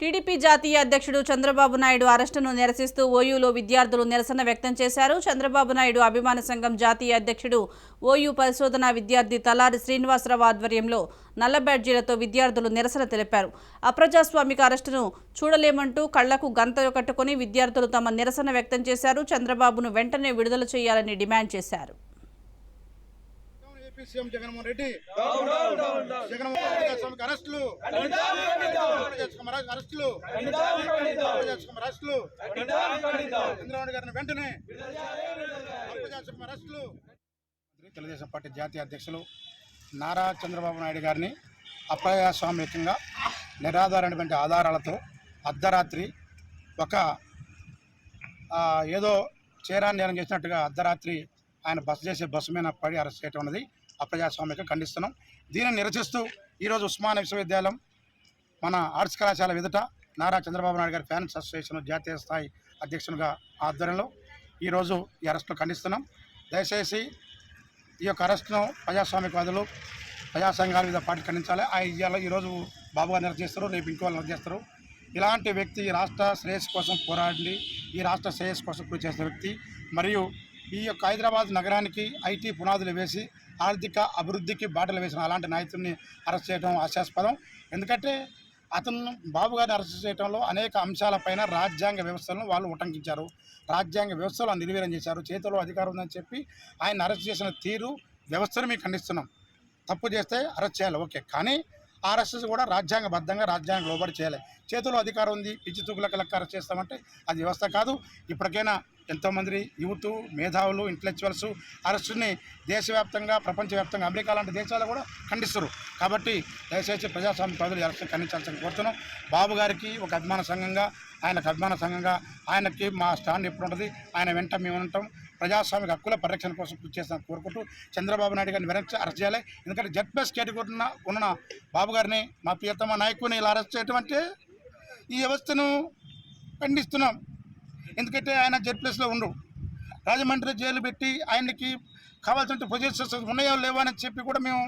TDP జాతీయ అధ్యక్షుడు చంద్రబాబు నాయుడు అరెస్టును నిరసిస్తూ ఓయూలో విద్యార్థులు నిరసన వ్యక్తం చేశారు. చంద్రబాబు నాయుడు అభిమాన సంఘం జాతీయ అధ్యక్షుడు ఓయూ పరిశోధన విద్యార్థి తలారి శ్రీనివాసరావు ఆధ్వర్యంలో నల్ల బ్యాడ్జీలతో విద్యార్థులు నిరసన తెలిపారు. అప్రజాస్వామిక అరెస్టును చూడలేమంటూ కళ్ళకు గంత కట్టుకుని విద్యార్థులు తమ నిరసన వ్యక్తం చేశారు. చంద్రబాబును వెంటనే విడుదల చేయాలని డిమాండ్ చేశారు. జగన్మోహన్ రెడ్డి జగన్మోహన్ రెడ్డి అరెస్టులు. ప్రజాస్వామ్య అరెస్టులు చంద్రబాబు గారిని వెంటనే అరెస్టులు తెలుగుదేశం పార్టీ జాతీయ అధ్యక్షులు నారా చంద్రబాబు నాయుడు గారిని అప్రజాస్వామికంగా నిరాధారమైనటువంటి ఆధారాలతో అర్ధరాత్రి ఒక ఏదో చేరాన్ని నేరం చేసినట్టుగా అర్ధరాత్రి ఆయన బస చేసే బస్సు మీద పడి అరెస్ట్ చేయడం ఉన్నది అప్రజాస్వామిక ఖండిస్తున్నాం. దీనిని నిరసిస్తూ ఈరోజు ఉస్మాన్ విశ్వవిద్యాలయం మన ఆర్ట్స్ కళాశాల ఎదుట నారా చంద్రబాబు నాయుడు గారి ఫ్యాన్స్ అసోసియేషన్ జాతీయ స్థాయి అధ్యక్షునిగా ఆధ్వర్యంలో ఈరోజు ఈ అరెస్టును ఖండిస్తున్నాం. దయచేసి ఈ యొక్క అరెస్టును ప్రజాస్వామికవాదులు ప్రజా సంఘాల మీద పార్టీ ఖండించాలి. ఆ ఇవాళ ఈరోజు బాబు గారు నిర్వహిస్తారు రేపు ఇంకో వాళ్ళు నిరసన ఇలాంటి వ్యక్తి ఈ రాష్ట్ర శ్రేయస్సు కోసం పోరాడి ఈ రాష్ట్ర శ్రేయస్సు కోసం కృషి చేసిన వ్యక్తి. మరియు ఈ యొక్క హైదరాబాద్ నగరానికి ఐటీ పునాదులు వేసి ఆర్థిక అభివృద్ధికి బాటలు వేసిన అలాంటి నాయకుడిని అరెస్ట్ చేయడం హాస్యాస్పదం ఎందుకంటే అతను బాబు గారిని అరెస్ట్ చేయడంలో అనేక అంశాలపైన రాజ్యాంగ వ్యవస్థలను వాళ్ళు ఉటంకించారు. రాజ్యాంగ వ్యవస్థలు నిర్వీర్యం చేశారు. చేతిలో అధికారం ఉందని చెప్పి ఆయన అరెస్ట్ చేసిన తీరు వ్యవస్థను మేము ఖండిస్తున్నాం. తప్పు చేస్తే అరెస్ట్ చేయాలి. ఓకే. కానీ ఆర్ఎస్ఎస్ కూడా రాజ్యాంగబద్ధంగా రాజ్యాంగ లోబడి చేయాలి. చేతిలో అధికారం ఉంది పిచ్చి తూకులకు లెక్క చేస్తామంటే అది వ్యవస్థ కాదు. ఇప్పటికైనా ఎంతోమంది యూత్ మేధావులు ఇంటలెక్చువల్స్ అరెస్టుని దేశవ్యాప్తంగా ప్రపంచవ్యాప్తంగా అమెరికా లాంటి దేశాలు కూడా ఖండిస్తారు కాబట్టి దయచేసి ప్రజాస్వామ్య ప్రజలు అరెస్ట్ ఖండించాల్సిన కోరుతున్నాం. బాబు గారికి ఒక అభిమాన సంఘంగా ఆయనకు అభిమాన సంఘంగా ఆయనకి మా స్టాండ్ ఎప్పుడు ఉంటుంది ఆయన వెంట మేము ఉంటాం. ప్రజాస్వామిక హక్కుల పరిరక్షణ కోసం కృషి చేస్తాను కోరుకుంటూ చంద్రబాబు నాయుడు గారిని వెనక్కి అరెస్ట్ చేయాలి. ఎందుకంటే జెడ్ ప్లస్ కేటగిరీ ఉన్న బాబు గారిని మా ప్రియతమ నాయకుని ఇలా అరెస్ట్ చేయటం అంటే ఈ వ్యవస్థను ఖండిస్తున్నాం. ఎందుకంటే ఆయన జెడ్ ప్లస్లో ఉండు. రాజమండ్రి జైలు పెట్టి ఆయనకి కావాల్సిన పొజిషన్స్ ఉన్నాయో లేవో అని చెప్పి కూడా మేము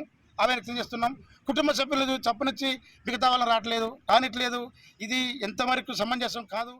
ఆమె వ్యక్తం చేస్తున్నాం. కుటుంబ సభ్యులు చెప్పనిచ్చి మిగతా వాళ్ళని రావట్లేదు రానిట్లేదు. ఇది ఎంతవరకు సమంజసం కాదు.